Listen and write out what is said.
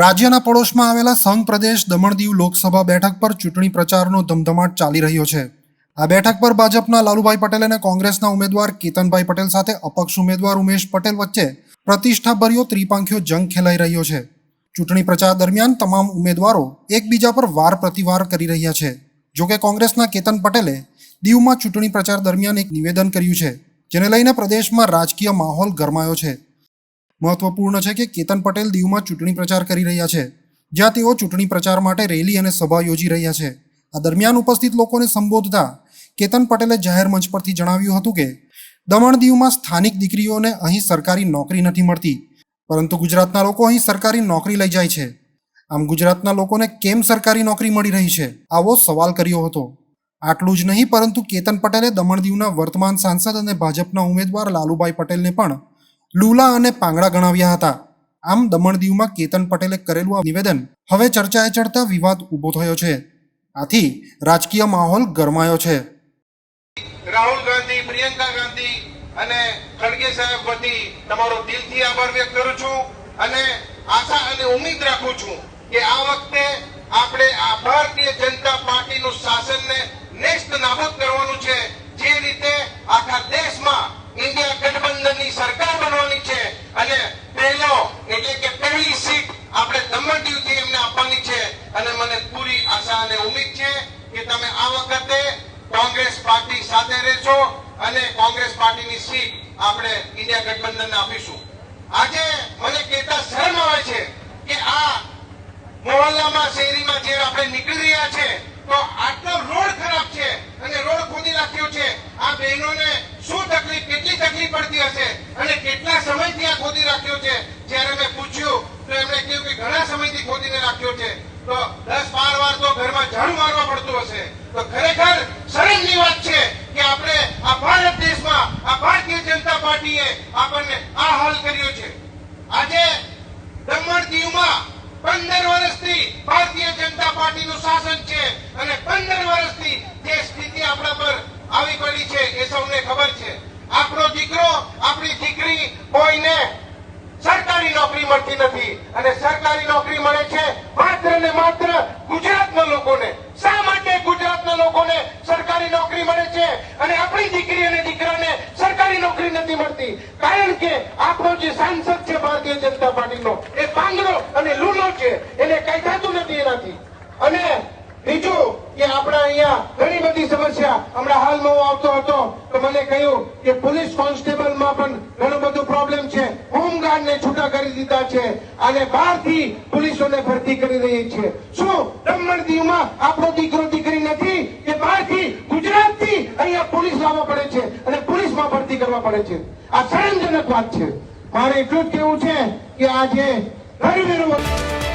રાજ્યના પડોશમાં આવેલા સંઘ પ્રદેશ દમણ દીવ લોકસભા બેઠક પર ચૂંટણી પ્રચારનો ધમધમાટ ચાલી રહ્યો છે. આ બેઠક પર ભાજપના લાલુભાઈ પટેલ અને કોંગ્રેસના ઉમેદવાર કેતનભાઈ પટેલ સાથે અપક્ષ ઉમેદવાર ઉમેશ પટેલ વચ્ચે પ્રતિષ્ઠાભર્યો ત્રિપાંખ્યો જંગ ખેલાઈ રહ્યો છે. ચૂંટણી પ્રચાર દરમિયાન તમામ ઉમેદવારો એકબીજા પર વાર પ્રતિવાર કરી રહ્યા છે. જોકે કોંગ્રેસના કેતન પટેલે દીવમાં ચૂંટણી પ્રચાર દરમિયાન એક નિવેદન કર્યું છે, જેને લઈને પ્રદેશમાં રાજકીય માહોલ ગરમાયો છે. મહત્વપૂર્ણ છે કે કેતન પટેલ દીવમાં ચૂંટણી પ્રચાર કરી રહ્યા છે, જ્યાં તેઓ ચૂંટણી પ્રચાર માટે રેલી અને સભા યોજી રહ્યા છે. આ દરમિયાન ઉપસ્થિત લોકોને સંબોધતા કેતન પટેલે જાહેર મંચ પરથી જણાવ્યું હતું કે, દમણ દીવમાં સ્થાનિક દીકરીઓને અહીં સરકારી નોકરી નથી મળતી, પરંતુ ગુજરાતના લોકો અહીં સરકારી નોકરી લઈ જાય છે. આમ ગુજરાતના લોકોને કેમ સરકારી નોકરી મળી રહી છે? આવો સવાલ કર્યો હતો. આટલું જ નહીં, પરંતુ કેતન પટેલે દમણ દીવના વર્તમાન સાંસદ અને ભાજપના ઉમેદવાર લાલુભાઈ પટેલને પણ લુલા અને પાંગડા ગણાવ્યા હતા. આમ દમણ દીવમાં કેતન પટેલે કરેલું આ નિવેદન હવે ચર્ચાએ ચડતા વિવાદ ઊભો થયો છે. આથી રાજકીય માહોલ ગરમાયો છે. રાહુલ ગાંધી, પ્રિયંકા ગાંધી અને ખડગે સાહેબ વતી તમારો દિલથી આભાર વ્યક્ત કરું છું અને આશા અને ઉમ્મીદ રાખું છું કે આ વખતે આપણે આ ભારતીય જનતા પાર્ટીનું શાસનને નેસ્ત નાબૂદ કરવાનું છે જે રીતે આખા દેશમાં ઇન્ડિયા ગઠબંધનની સરકાર બનવાની છે અને પહેલો એટલે કે પહેલી સીટ આપણે દમણ દીવથી એમને આપવાની છે અને મને પૂરી આશા અને ઉમ્મીદ છે કે તમે આ વખતે કોંગ્રેસ પાર્ટી સાથે રહેશો અને કોંગ્રેસ પાર્ટીની સીટ આપણે ઇન્ડિયા ગઠબંધનને આપીશું. આજે મને કહેતા શરમ આવે છે કે આ મોહલ્લામાં શેરીમાં જે આપણે નીકળી રહ્યા છે, તો આટલો રોડ ખરાબ છે અને રોડ ખોદી નાખ્યો છે. આ બહેનોને શું તકલીફ, કેટલી તકલીફ પડતી હશે અને કેટલા સમયથી આ ખોદી રાખ્યો છે? જ્યારે મેં પૂછ્યું, તો એમણે કહ્યું કે ઘણા સમયથી ખોદીને રાખ્યો છે. તો દસ ઘરમાં ઝાડુ મારવા પડતું હશે. તો ખરેખર શરમની વાત છે કે આપણે આ ભારત દેશમાં, આ ભારતીય જનતા પાર્ટીએ આપણને આ હાલ કર્યો છે. આજે દમણ દીવમાં પંદર વર્ષથી ભારતીય જનતા પાર્ટીનું શાસન છે અને પંદર વર્ષથી જે સ્થિતિ આપણા પર આવી પડી છે એ સૌને ખબર છે. આપણો દીકરો, આપણી દીકરી કોઈને સરકારી નોકરી મળતી નથી અને સરકારી નોકરી મળે છે માત્ર ને માત્ર ગુજરાતના લોકોને, શા માટે ગુજરાતના લોકોને સરકારી નોકરી મળે છે? અને આપણી દીકરી અને દીકરાને સરકારી નોકરી નથી મળતી. કારણ કે આપણો જે સાંસદ છે ભારતીય જનતા પાર્ટીનો, એ પાંદડો અને લૂલો છે. એને કઈ થતું નથી એનાથી. અને બીજું કે આપણા અહીંયા ઘણી બધી સમસ્યા હમણાં હાલમાં હું આવતો હતો, તો મને કહ્યું કે પોલીસ કોન્સ્ટેબલમાં પણ ઘણો બધો પ્રોબ્લેમ છે. હોમગાર્ડને છૂટા કરી દીધા છે અને બહારથી પોલીસોને ભરતી કરી રહી છે. શું દમણ દીવમાં આપણો દીકરો દીકરી નથી કે બહારથી ગુજરાતથી અહીંયા પોલીસ લાવવા પડે છે અને પોલીસમાં ભરતી કરવા પડે છે? આ શરમજનક વાત છે. મારે એટલું જ કેવું છે કે આજે ઘર